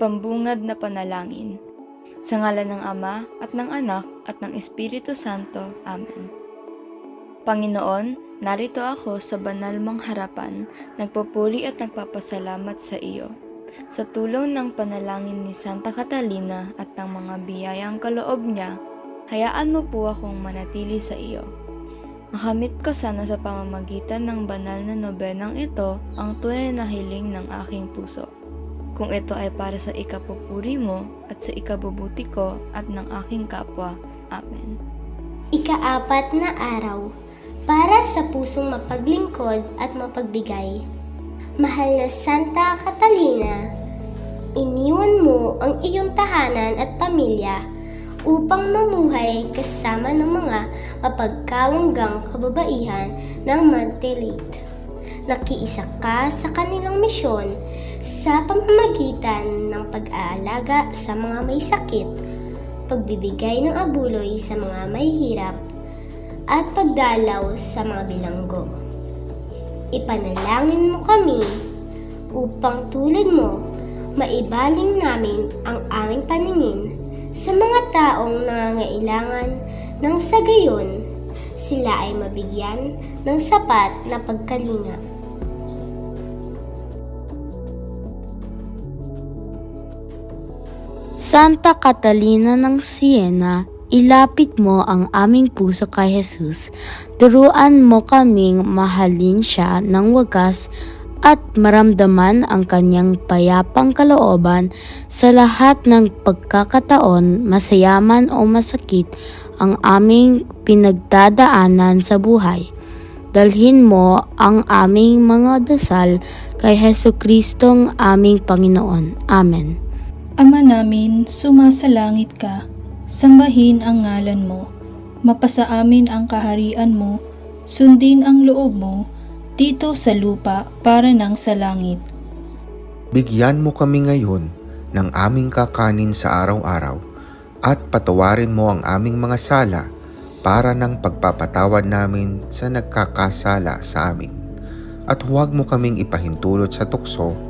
Pambungad na panalangin. Sa ngalan ng Ama at ng Anak at ng Espiritu Santo. Amen. Panginoon, narito ako sa banal mong harapan, nagpupuri at nagpapasalamat sa iyo. Sa tulong ng panalangin ni Santa Catalina at ng mga biyayang kaloob niya, hayaan mo po akong manatili sa iyo. Makamit ko sana sa pamamagitan ng banal na nobenang ito ang tunay na hiling ng aking puso. Kung ito ay para sa ikapupuri mo at sa ikabubuti ko at ng aking kapwa. Amen. Ikaapat na araw para sa pusong mapaglingkod at mapagbigay. Mahal na Santa Catalina, iniwan mo ang iyong tahanan at pamilya upang mamuhay kasama ng mga mapagkawanggang kababaihan ng Mantelate. Nakiisa ka sa kanilang misyon sa pamamagitan ng pag-aalaga sa mga may sakit, pagbibigay ng abuloy sa mga may hirap, at pagdalaw sa mga bilanggo. Ipanalangin mo kami upang tulad mo maibaling namin ang aming paningin sa mga taong nangangailangan ng sa gayon sila ay mabigyan ng sapat na pagkalinga. Santa Catalina ng Siena, ilapit mo ang aming puso kay Jesus. Turuan mo kaming mahalin siya ng wagas at maramdaman ang kanyang payapang kalooban sa lahat ng pagkakataon, masayaman o masakit ang aming pinagdadaanan sa buhay. Dalhin mo ang aming mga dasal kay Heso Kristong aming Panginoon. Amen. Ama namin, sumasalangit ka. Sambahin ang ngalan mo. Mapasa amin ang kaharian mo. Sundin ang loob mo dito sa lupa para nang sa langit. Bigyan mo kami ngayon ng aming kakanin sa araw-araw at patawarin mo ang aming mga sala para ng pagpapatawad namin sa nagkakasala sa amin. At huwag mo kaming ipahintulot sa tukso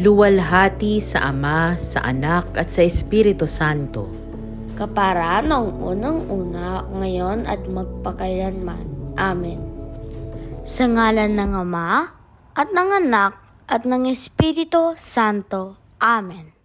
Luwalhati sa Ama, sa Anak at sa Espiritu Santo. Kapara ng unang-una, ngayon at magpakailanman. Amen. Sa ngalan ng Ama, at ng Anak, at ng Espiritu Santo. Amen.